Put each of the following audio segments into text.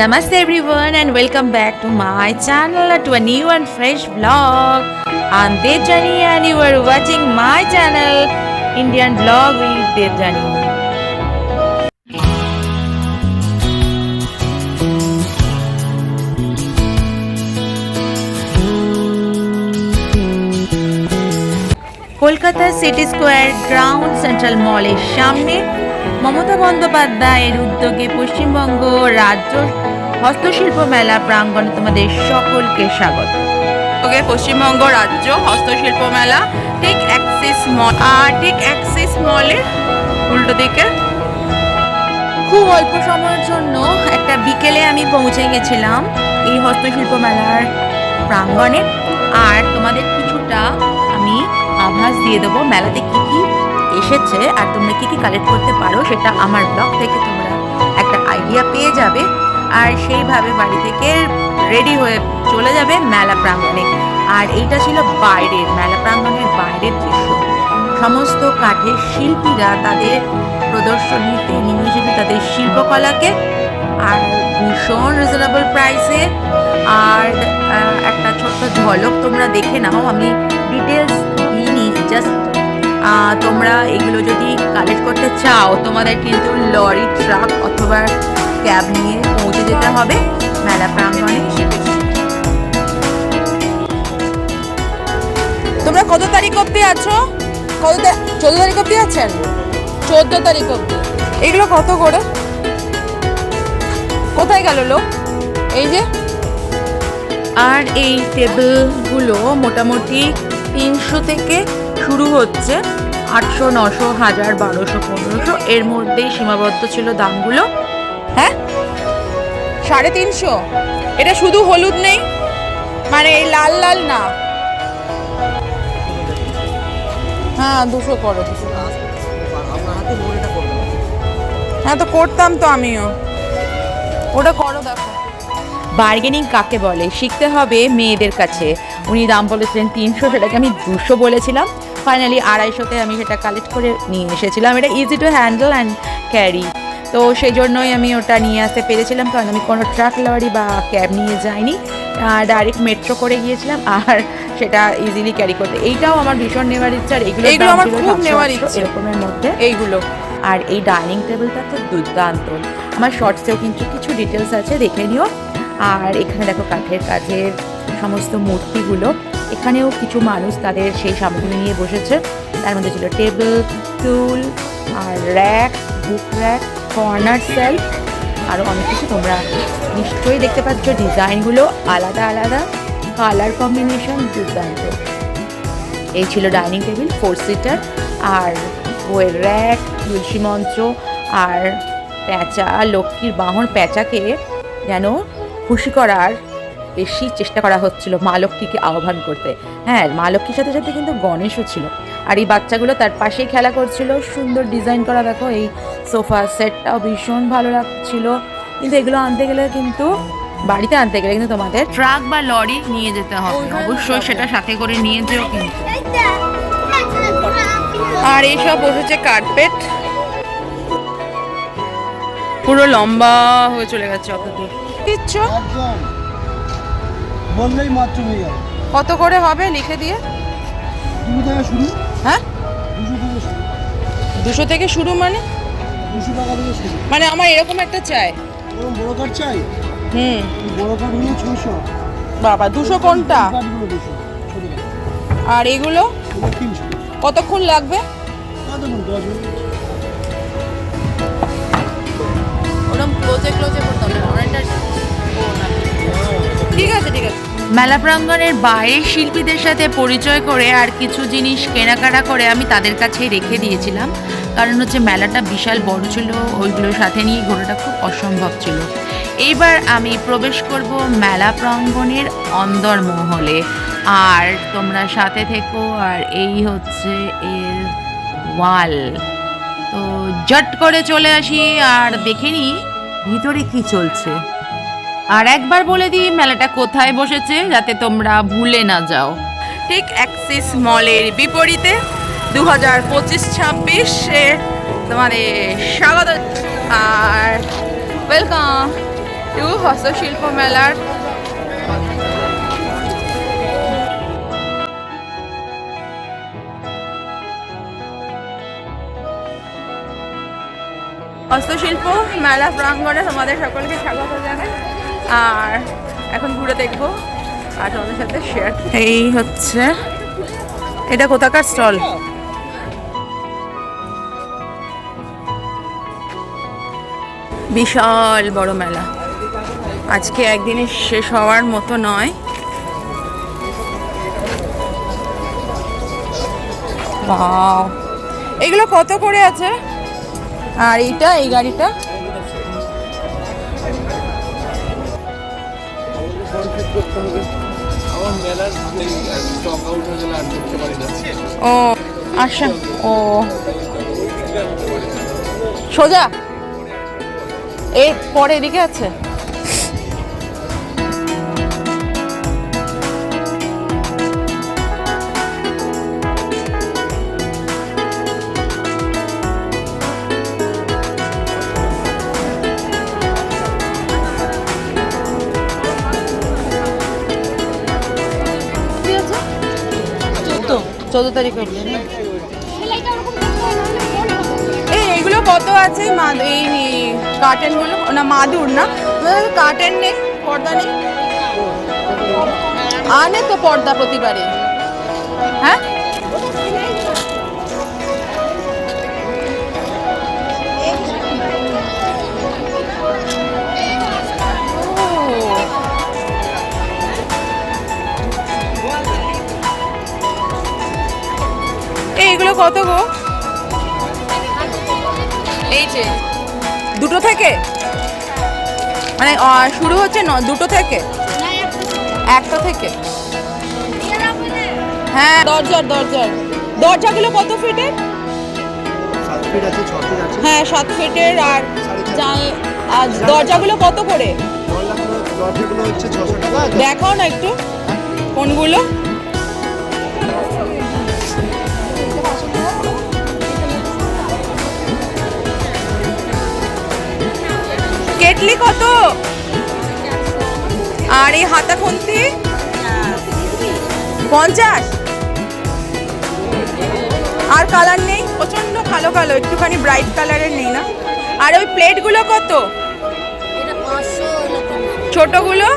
Namaste everyone and welcome back to my channel to a new and fresh vlog. I'm Dejani and you are watching my channel Indian Vlog with Dejani. Kolkata city square ground central মলের সামনে মমতা বন্দ্যোপাধ্যায়ের উদ্যোগে পশ্চিমবঙ্গ রাজ্য হস্তশিল্প মেলা প্রাঙ্গণে তোমাদের সকলকে স্বাগত। ওকে পশ্চিমবঙ্গ রাজ্য হস্তশিল্প মেলা ঠিক অ্যাক্সিস মল আর ঠিক অ্যাক্সিস মলের উল্টো দিকে। খুব অল্প সময়ের জন্য একটা বিকেলে আমি পৌঁছে গেছিলাম এই হস্তশিল্প মেলার প্রাঙ্গণে। আর তোমাদের কিছুটা আমি আভাস দিয়ে দেবো মেলাতে কি এসেছে আর তোমরা কী কী কালেক্ট করতে পারো সেটা আমার ব্লগ থেকে তোমরা একটা আইডিয়া পেয়ে যাবে। আর সেইভাবে বাড়ি থেকে রেডি হয়ে চলে যাবে মেলা প্রাঙ্গণে। আর এইটা ছিল বাইরের, মেলা প্রাঙ্গণের বাইরের দৃশ্য। সমস্ত কাঠের শিল্পীরা তাদের প্রদর্শনীতে নিয়ে এসেছে তাদের শিল্পকলাকে আর ভীষণ রিজনেবল প্রাইসে আর একটা ছোট্ট ঝলক তোমরা দেখে নাও, আমি ডিটেলস তোমরা এগুলো যদি কালেক্ট করতে চাও, তোমাদের কিন্তু লরি ট্রাক অথবা ক্যাব নিয়ে পৌঁছে যেতে হবে মেলা প্রাঙ্গণে। তোমরা কত তারিখ অব্দি আছো? কত চোদ্দ তারিখ অব্দি আছেন? চোদ্দ তারিখ অব্দি এগুলো কত করে? কোথায় গেল লোক? এই যে। আর এই টেবিলগুলো মোটামুটি তিনশো থেকে শুরু হচ্ছে। আটশো নশো হাজার বারোশো পনেরোশো। এর মধ্যেই সীমাবদ্ধ ছিল দামগুলো। হ্যাঁ? সাড়ে তিনশো। এটা শুধু হলুদ নেই? মানে এই লাল লাল না? হ্যাঁ দুশো করো দুশো হ্যাঁ তো করতাম তো আমিও। ওটা করো দেখো। বার্গেনিং কাকে বলে? শিখতে হবে মেয়েদের কাছে। উনি দাম বলেছিলেন তিনশো সেটাকে আমি দুশো বলেছিলাম। ফাইনালি আড়াইশোতে আমি সেটা কালেক্ট করে নিয়ে এসেছিলাম। এটা easy to handle and carry তো সেই জন্যই আমি ওটা নিয়ে আসতে পেরেছিলাম কারণ আমি কোনো ট্রাক লরি বা ক্যাব নিয়ে যাইনি। ডাইরেক্ট মেট্রো করে গিয়েছিলাম আর সেটা ইজিলি ক্যারি করতে। এইটাও আমার ভীষণ নেওয়ার ইচ্ছা আর এগুলো এইগুলো আমার খুব নেওয়ার ইচ্ছে। এরকমের মধ্যে। এইগুলো। আর এই ডাইনিং টেবিলটা তো দুর্দান্ত। আমার শর্টসেও কিন্তু কিছু ডিটেলস আছে দেখে নিও। আর এখানে দেখো কাঠের কাঠের সমস্ত মূর্তিগুলো। এখানেও কিছু মানুষ তাদের সেই সামগ্রী নিয়ে বসেছে। তার মধ্যে ছিল টেবিল, টুল আর rack book rack corner shelf আরও অনেক কিছু। তোমরা নিশ্চয়ই দেখতে পাচ্ছ ডিজাইনগুলো আলাদা আলাদা কালার কম্বিনেশন দুর্দান্ত। এই ছিল ডাইনিং টেবিল ফোর সিটার আর বইয়ের র্যাক তুলসী মঞ্চ আর প্যাঁচা লক্ষ্মীর বাহন প্যাঁচাকে যেন খুশি করার বেশি চেষ্টা করা হচ্ছিল মা লক্ষ্মীকে আহ্বান করতে। হ্যাঁ মা লক্ষ্মীর সাথে সাথে কিন্তু গণেশও ছিল। আর এই বাচ্চাগুলো তার পাশেই খেলা করছিল, সুন্দর ডিজাইন করা, দেখো, এই সোফা সেটটাও ভীষণ ভালো লাগছিল। কিন্তু এগুলো আনতে গেলে কিন্তু, বাড়িতে আনতে গেলে কিন্তু তোমাদের ট্রাক বা লরি নিয়ে যেতে হবে। অবশ্যই সেটা সাথে করে নিয়ে যেও কিন্তু। আর এইসব বসেছে কার্পেট পুরো লম্বা হয়ে চলে গেছে অত দূর। দিচ্ছ একদম। বললেই মাত্র হয়ে যাবে। কত করে হবে লিখে দিয়ে? দুশো টাকা শুরু। হ্যাঁ? দুশো থেকে শুরু। দুশো থেকে শুরু মানে? দুশো টাকা থেকে শুরু। মানে আমার এরকম একটা চাই। ওরকম বড় কাঠ চাই? হুম। বড় কাঠ হলো ছশো বাবা দুশো কোনটা? দুশো আর এগুলো? তিনশো। কতক্ষণ লাগবে? ওরকম ক্লোজে ক্লোজে করতে হবে অনেকটা ঠিক আছে ঠিক আছে। মেলা প্রাঙ্গণের বাইরের শিল্পীদের সাথে পরিচয় করে আর কিছু জিনিস কেনাকাটা করে আমি তাদের কাছেই রেখে দিয়েছিলাম। কারণ হচ্ছে মেলাটা বিশাল বড় ছিল, ওইগুলোর সাথে নিয়ে ঘোরাটা খুব অসম্ভব ছিল। এইবার আমি প্রবেশ করব মেলা প্রাঙ্গণের অন্দরমহলে। আর তোমরা সাথে থেকো, আর এই হচ্ছে এর ওয়াল। তো জট করে চলে আসি, আর দেখে নিই ভিতরে কি চলছে। আর একবার বলে দিই, মেলাটা কোথায় বসেছে যাতে তোমরা ভুলে না যাও। ঠিক অ্যাক্সিস মলের বিপরীতে দু হাজার পঁচিশ ছাব্বিশে তোমাদের স্বাগত। আর ওয়েলকাম টু হস্তশিল্প মেলার। হস্তশিল্প মেলা প্রাঙ্গণে তোমাদের সকলকে স্বাগত জানাই। আর এখন ঘুরে দেখব আর তোমাদের সাথে শেয়ার এই হচ্ছে, এটা কোথাকার স্টল? বিশাল বড় মেলা। আজকে একদিনে শেষ হওয়ার মতো নয়! এগুলো কত করে আছে? আর এইটা, এই গাড়িটা? ও আচ্ছা ও। সোজা। এর পরে এদিকে আছে? চোদ্দ তারিখ? এই, এইগুলো কত আছে? এই, কার্টেনগুলো? না, মাদুর, না? কার্টেন নেই? পর্দা নেই? আনে তো পর্দা প্রতিবারে। হ্যাঁ? কত গো? এই যে দুটো থেকে? মানে শুরু হচ্ছে ন দুটো থেকে? একটা থেকে? হ্যাঁ দরজার দরজার। দরজাগুলো কত ফিটের হ্যাঁ সাত ফিটের আর আর দরজাগুলো কত করে? দেখাও না একটু। কোনগুলো? কেটলি কত? আর এই হাতা খুন্তি? পঞ্চাশ। আর কালার নেই? প্রচণ্ড কালো কালো একটুখানি ব্রাইট কালারের নেই না? আর ওই প্লেটগুলো কত? ছোটগুলো?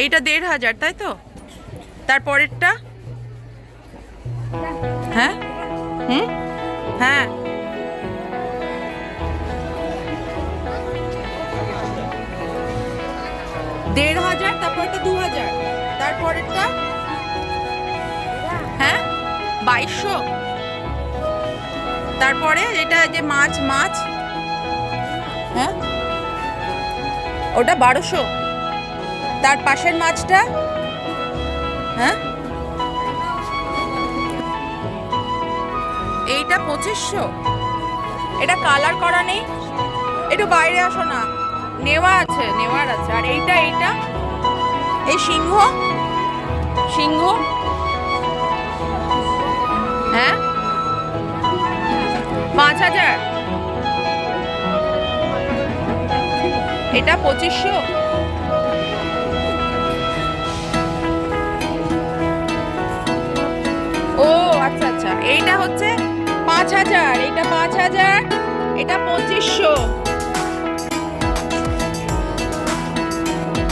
এইটা দেড় হাজার, তাই তো? তারপরেরটা হ্যাঁ? হুম? হ্যাঁ। দেড় হাজার তারপরটা দু হাজার। তারপরেরটা হ্যাঁ? বাইশশো। তারপরে এটা যে মাছ মাছ? হ্যাঁ? ওটা বারোশো। তার পাশের মাছটা? হ্যাঁ? এইটা পঁচিশশো। এটা কালার করা নেই। একটু বাইরে আসো না। নেওয়া আছে, নেওয়ার আছে। আর এইটা এইটা? এই সিংহ? সিংহ? হ্যাঁ? পাঁচ হাজার। এটা পঁচিশশো। ও আচ্ছা আচ্ছা। এইটা হচ্ছে পাঁচ হাজার। এটা পাঁচ হাজার, এটা পঁচিশশো।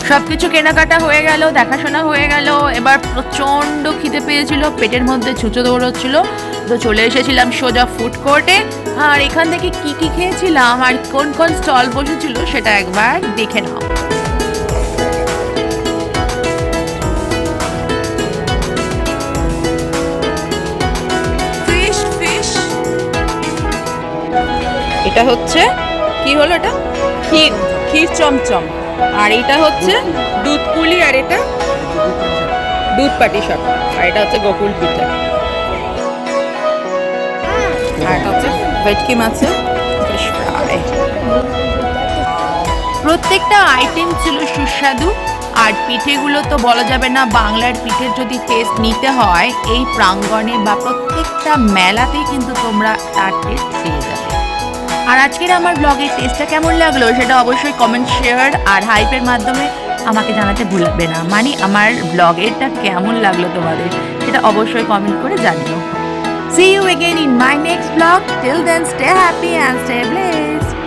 সবকিছু কেনাকাটা হয়ে গেল, দেখাশোনা হয়ে গেল। এবার প্রচণ্ড খিদে পেয়েছিল, পেটের মধ্যে ছুঁচো দৌড়চ্ছিল। তো চলে এসেছিলাম সোজা ফুড কোর্টে। আর এখান থেকে কি কি খেয়েছিলাম, আর কোন কোন স্টল বসেছিল, সেটা একবার দেখে নাও। এটা হচ্ছে, কি হলো এটা? ক্ষীর ক্ষীর চমচম। আর এটা হচ্ছে দুধ পুলি আর এটা দুধ পাটি সব আর এটা হচ্ছে গোকুল পিঠা। আর এটা হচ্ছে ভেটকি মাছের প্রত্যেকটা আইটেম ছিল সুস্বাদু, আর পিঠেগুলো তো বলা যাবে না, বাংলার পিঠের যদি টেস্ট নিতে হয়, এই প্রাঙ্গণে বা প্রত্যেকটা মেলাতেই কিন্তু তোমরা তার টেস্ট পেয়ে যাবে। আর আজকের আমার ব্লগের টেস্টটা কেমন লাগল সেটা অবশ্যই কমেন্ট শেয়ার আর হাইপের মাধ্যমে আমাকে জানাতে ভুলবে না। মানে আমার ব্লগেরটা কেমন লাগল তোমাদের সেটা অবশ্যই কমেন্ট করে জানিও। See you again in my next blog till then stay happy and stay blessed.